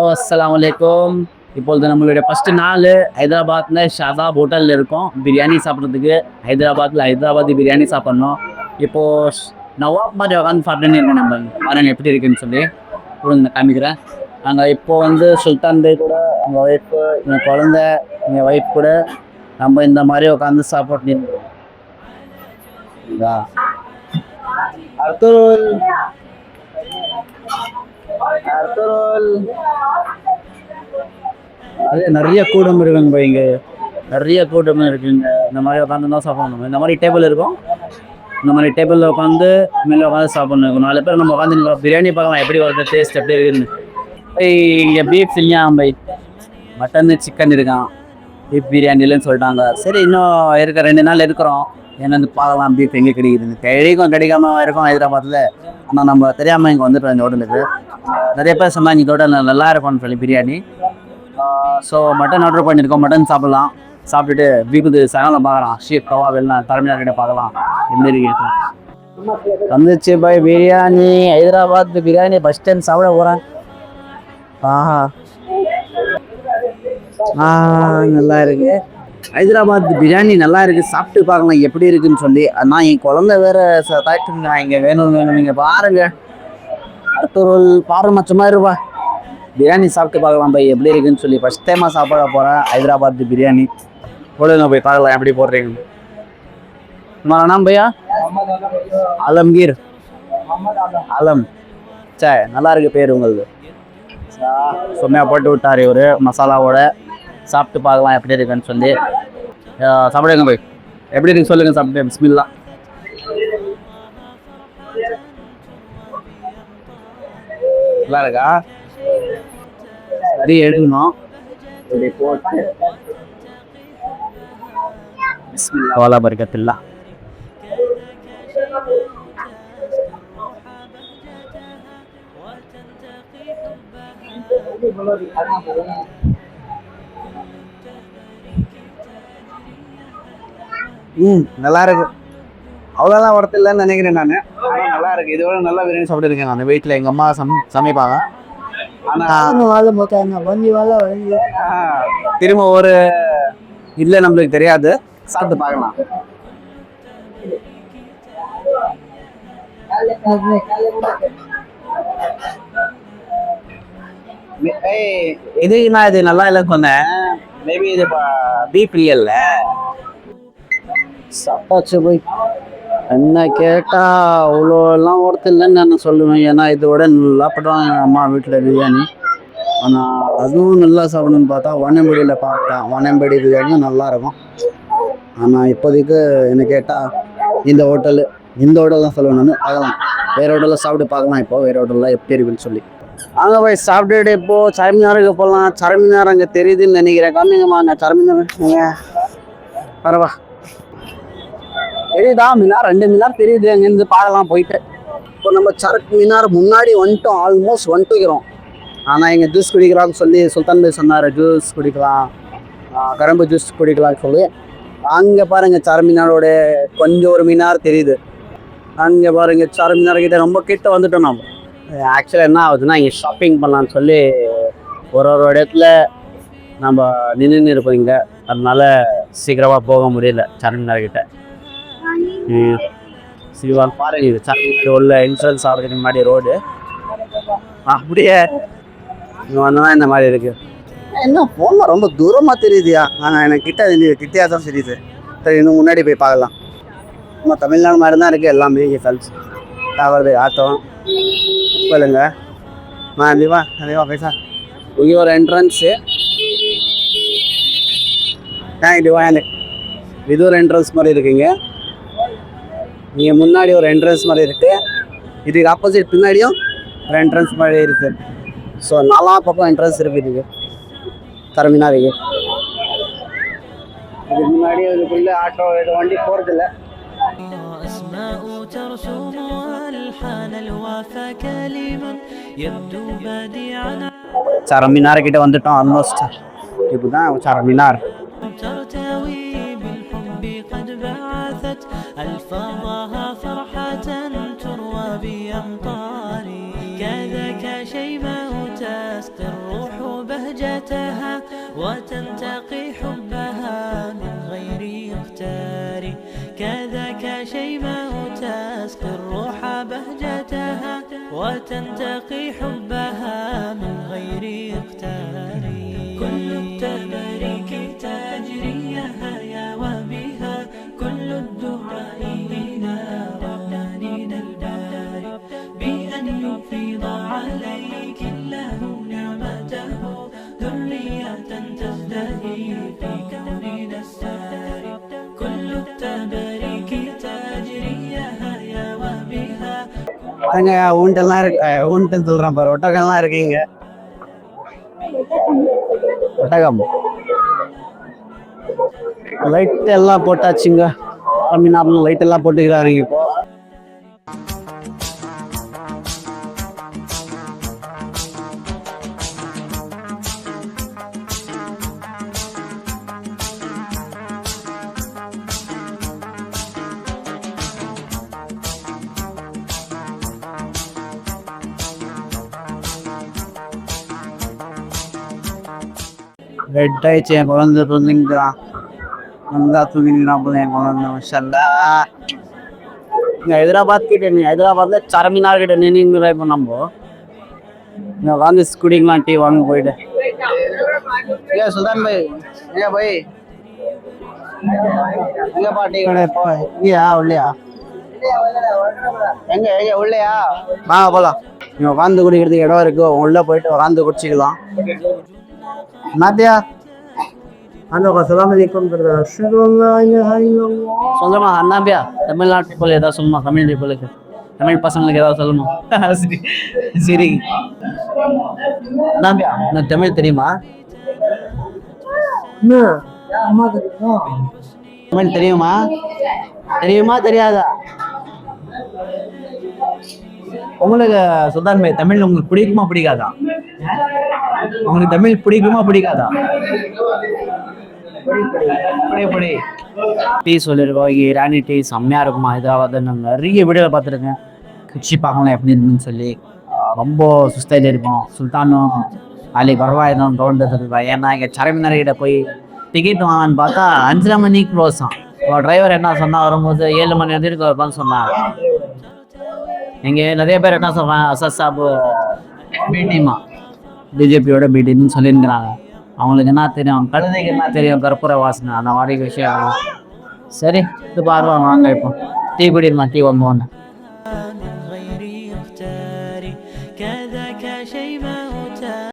ஓ அஸ்லாம் வலைக்கம் இப்பொழுது நம்மளுடைய ஃபஸ்ட்டு நாள் ஹைதராபாத்தில் ஷாதாப் ஹோட்டலில் இருக்கோம். பிரியாணி சாப்பிட்றதுக்கு ஹைதராபாத்தில் ஹைதராபாத் பிரியாணி சாப்பிட்ணும். இப்போது நவாப் மாதிரி உட்காந்து சாப்பிட்டேன்னு இருக்கேன் நம்ம பாருங்க எப்படி இருக்குன்னு சொல்லி. நான் காமிக்கிறேன். நாங்கள் இப்போ வந்து சுல்தான் பே கூட எங்கள் ஒய்ஃபு எங்கள் குழந்த எங்கள் ஒய்ஃப் கூட நம்ம இந்த மாதிரி உட்காந்து சாப்பிட்டு அடுத்த அர்த்துல் அது நிறைய கூடம் இருக்குங்க போய் இங்கே நிறைய கூட்டம் இருக்குங்க இந்த மாதிரி உட்காந்து தான் சாப்பிடணும். இந்த மாதிரி டேபிள் இருக்கும். இந்த மாதிரி டேபிளில் உட்காந்து மேலே உட்காந்து சாப்பிடணும். நாலு பேர் நம்ம உட்காந்து பிரியாணி பார்க்கலாம் எப்படி வருது டேஸ்ட் எப்படி இருக்குன்னு. போய் இங்கே பீஃப் இல்லையா பை மட்டன் சிக்கன் இருக்கான் பீஃப் பிரியாணிலன்னு சொல்லிட்டாங்க. சரி இன்னும் இருக்க ரெண்டு நாள் இருக்கிறோம். என்னன்னு பார்க்கலாம் பீஃப் எங்கே கிடைக்குதுன்னு. கிடைக்கும் கிடைக்காம இருக்கும் ஹைதராபாத்தில் ஆனால் நம்ம தெரியாமல் இங்கே வந்துட்டோம் இந்த ஹோட்டலுக்கு நிறைய பேர் சொன்னாங்க இந்த ஹோட்டல் நல்லா இருக்கும்னு சொல்லி பிரியாணி ஸோ மட்டன் ஆர்டர் பண்ணியிருக்கோம். மட்டன் சாப்பிடலாம். சாப்பிட்டுட்டு வீக்குது சாயங்காலம் பார்க்கலாம். ஷீப் கவா வெளிலாம் தலைமையார் கிட்ட பார்க்கலாம். எப்படி இருக்கும் வந்துச்சு பாய் பிரியாணி ஹைதராபாத் பிரியாணி பஸ் ஸ்டாண்ட் சாப்பிட போகிறேன் ஆஹா. நல்லா இருக்கு. ஹைதராபாத் பிரியாணி நல்லா இருக்குது சாப்பிட்டு பார்க்கலாம் எப்படி இருக்குன்னு சொல்லி. நான் என் குழந்த வேற தாய்ட்டுங்க இங்கே வேணும் வேணும். நீங்கள் பாருங்க. அடுத்த பாரு மச்சமா இருப்பா. பிரியாணி சாப்பிட்டு பார்க்கலாம் போய் எப்படி இருக்குன்னு சொல்லி. ஃபஸ்ட் டைமாக சாப்பிட போகிறேன் ஹைதராபாத் பிரியாணி. போடுங்க போய் பார்க்கலாம் எப்படி போடுறீங்க. பையா? அலம்கீர் அலம் சே நல்லா இருக்கு பேர் உங்களுக்கு செம்மையாக போட்டு விட்டார் இவர் மசாலாவோட. சாப்பிட்டு பார்க்கலாம் எப்படி இருக்குன்னு சொல்லி. சாப்பிடுங்க போய். எப்படி இருக்கு சொல்லுங்க சாப்பிட்டு பிஸ்மில்லா. நல்லா இருக்கா? சரி எடுக்கணும். இப்படி போட்டு. பிஸ்மில்லா. வாலா பர்கத்தில்லா. ம் நல்லா இருக்கு அவ்வளோதான் ஒருத்தர் இல்லைன்னு நினைக்கிறேன் நான். நல்லா இருக்கு இதோட நல்லா பிரியாணி சாப்பிட்டுருக்கேன் நான். வீட்டில் எங்கள் அம்மா சம் சமைப்பாங்க. ஆனால் திரும்ப ஒரு இல்லை நம்மளுக்கு தெரியாது. சாப்பிட்டு பார்க்கலாம். இது நான் இது நல்லா இல்லைன்னு சொன்னேன். மேபி இது பீப் இல்ல சாப்பாச்சு போய் என்ன கேட்டால் அவ்வளோலாம் ஒருத்தர் இல்லைன்னு நான் சொல்லுவேன். ஏன்னா இதோட நல்லா படம் அம்மா வீட்டில் பிரியாணி. ஆனால் அதுவும் நல்லா சாப்பிடணும்னு பார்த்தா வனம்படியில் பார்த்தேன் வனம்படி பிரியாணி நல்லா இருக்கும். ஆனால் இப்போதைக்கு என்ன கேட்டால் இந்த ஹோட்டலு இந்த ஹோட்டல் தான் சொல்லுவேன் நான் பார்க்கலாம். வேறு ஹோட்டலில் சாப்பிட்டு பார்க்கலாம் இப்போ வேறு ஹோட்டலில் எப்படி இருக்குன்னு சொல்லி. அங்கே போய் சாப்பிட்டுட்டு இப்போது சரமினாருக்கு போகலாம் சரமினார் அங்கே தெரியுதுன்னு நினைக்கிறேன். காமிங்கம்மா நான் சரமினார். பரவா. தெரியுதா? மினார் ரெண்டு மினார் தெரியுது. அங்கேருந்து பார்க்கலாம் போயிட்டு. இப்போ நம்ம சரக்கு மினார் முன்னாடி வந்துட்டோம். ஆல்மோஸ்ட் வந்துட்டுக்கிறோம் ஆனால் இங்கே ஜூஸ் குடிக்கலாம்னு சொல்லி சுல்தான் பாய் சொன்னார். ஜூஸ் குடிக்கலாம். கரும்பு ஜூஸ் குடிக்கலாம்னு சொல்லி. அங்கே பாருங்க சரமினாரோட கொஞ்சம் ஒரு மினார் தெரியுது. அங்கே பாருங்கள் சரமினார் கிட்ட ரொம்ப கிட்ட வந்துட்டோம் நம்ம ஆக்சுவலாக என்ன ஆகுதுன்னா இங்கே ஷாப்பிங் பண்ணலான்னு சொல்லி ஒரு ஒரு இடத்துல நம்ம நின்று இருப்போம் இங்கே. அதனால சீக்கிரமாக போக முடியல சரமினார் ಇವಾಗ ಪಾರ್ಕ್ இது ಚೆನ್ನಾಗಿದೆ ಒಳ್ಳೆ ಇನ್ಶೂರೆನ್ಸ್ ಆಗಿದೆ ಮಾಡಿ ರೋಡು அப்படியே இந்த மாதிரி இருக்குது என்ன போமா ரொம்ப தூரமாக தெரியுதுயா ஆனால் எனக்கு கிட்ட கிட்டையாக தான் தெரியுது சரி இன்னும் முன்னாடி போய் பார்க்கலாம் நம்ம தமிழ்நாடு மாதிரி தான் இருக்குது எல்லாமே ஃபால்ஸ் டாவர்து ஆத்தம் சொல்லுங்க ஆ அதிவா அதிவா பைசா இங்கே ஒரு என்ட்ரன்ஸு தேங்க் இதுவா எனக்கு இது ஒரு என்ட்ரன்ஸ் மாதிரி இருக்குங்க நீங்கள் முன்னாடி ஒரு என்ட்ரன்ஸ் மாதிரி இருக்கு இதுக்கு ஆப்போசிட் பின்னாடியும் ஒரு என்ட்ரன்ஸ் மாதிரி இருக்கு ஸோ நாலா பக்கம் என்ட்ரன்ஸ் இருக்கு இதுக்கு தரமினாருக்கு இதுக்கு முன்னாடி அதுக்குள்ளே ஆட்டோ இது வண்டி போகிறதில்ல أسماء ترسم ألحان الوفا كلمة يبدو بديعا சரமினார் கிட்ட வந்துட்டோம் ஆல்மோஸ்ட் இதுதான் சரமினார் ترتوي بالحب قد بعثت ألفاظها فيها شيماء تسقي الروح بهجتها وتنتقي حبها من غير مختار كذاك شيماء تسقي الروح بهجتها وتنتقي حبها من غير مختار عليك الله نعمته ذرية تزدهي في كوننا الساري كل التبارك تجريها يا وبها அங்க ஊண்டெல்லாம் இருக்கு ஊன்ட்டுன்னு சொல்றேன் பாரு ஒட்டகம்லாம் இருக்கீங்க ஒட்டகம் லைட் எல்லாம் போட்டாச்சுங்க தமிழ்நாட்டில் லைட் எல்லாம் போட்டுக்கிறாருங்க இப்போ ரெட் ஆயிடுச்சு என் குழந்தை தூங்கிக்கிறான் நல்லா தூங்கிக்கிறான் போல என் குழந்தை மஷல்லா இங்கே ஹைதராபாத் கிட்ட நீ ஹைதராபாத்ல சரமினார் கிட்ட நின்று இப்போ நம்ம. இங்கே உட்காந்து குடிக்கலாம் டீ வாங்க போயிட்டு ஏ சுல்தான் பாய் ஏ பாய்? எங்கப்பா டீ கடை? இப்போ இங்கேயா உள்ளையா? எங்க எங்க உள்ளையா? வாங்க போலாம். இங்க உட்காந்து குடிக்கிறதுக்கு இடம் இருக்கு உள்ள போயிட்டு உட்காந்து குடிச்சிக்கலாம். நாத்தியா அந்த சலாம் அலைக்கும் சொல்லுமா அண்ணாபியா? தமிழ்நாட்டு போல ஏதாவது சொல்லுமா? தமிழ் போலுக்கு தமிழ் பசங்களுக்கு ஏதாவது சொல்லணும் சரி சரி. அண்ணாபியா உனக்கு தமிழ் தெரியுமா? தமிழ் தெரியுமா? தெரியுமா தெரியாதா? உங்களுக்கு சுல்தான் பாய் தமிழ் உங்களுக்கு பிடிக்குமா பிடிக்காதா? உங்களுக்கு தமிழ் பிடிக்குமா பிடிக்காதா? படி டீ சொல்லியிருக்கோம் ராணி டீ செம்மையாக இருக்குமா? இதாவது நான் நிறைய வீடியோ பார்த்துருக்கேன். குச்சி பார்க்கலாம் எப்படி இருக்குன்னு சொல்லி. ரொம்ப சுஸ்தையில் இருப்போம் சுல்தானும் நாளைக்கு பரவாயில்லும் தோன்றது ஏன்னா இங்கே சரமினர்கிட்ட போய் டிக்கெட் வாங்கன்னு பார்த்தா அஞ்சரை மணிக்கு க்ளோஸ் தான் டிரைவர் என்ன சொன்னால் வரும்போது ஏழு மணி வரைக்கும் இருப்பான்னு சொன்னாங்க இங்கே நிறைய பேர் என்ன சொல்கிறாங்க அசஸ் சாப் பிடிமா பிஜேபியோட பிடின்னு சொல்லியிருக்கிறாங்க. அவங்களுக்கு என்ன தெரியும்? கழுதைக்கு என்ன தெரியும்? கற்பூர வாசனை அந்த மாதிரி விஷயம் சரி இது பார்வை வாங்க இப்போ. டீ குடிமா டீ ஒன்று ஒன்று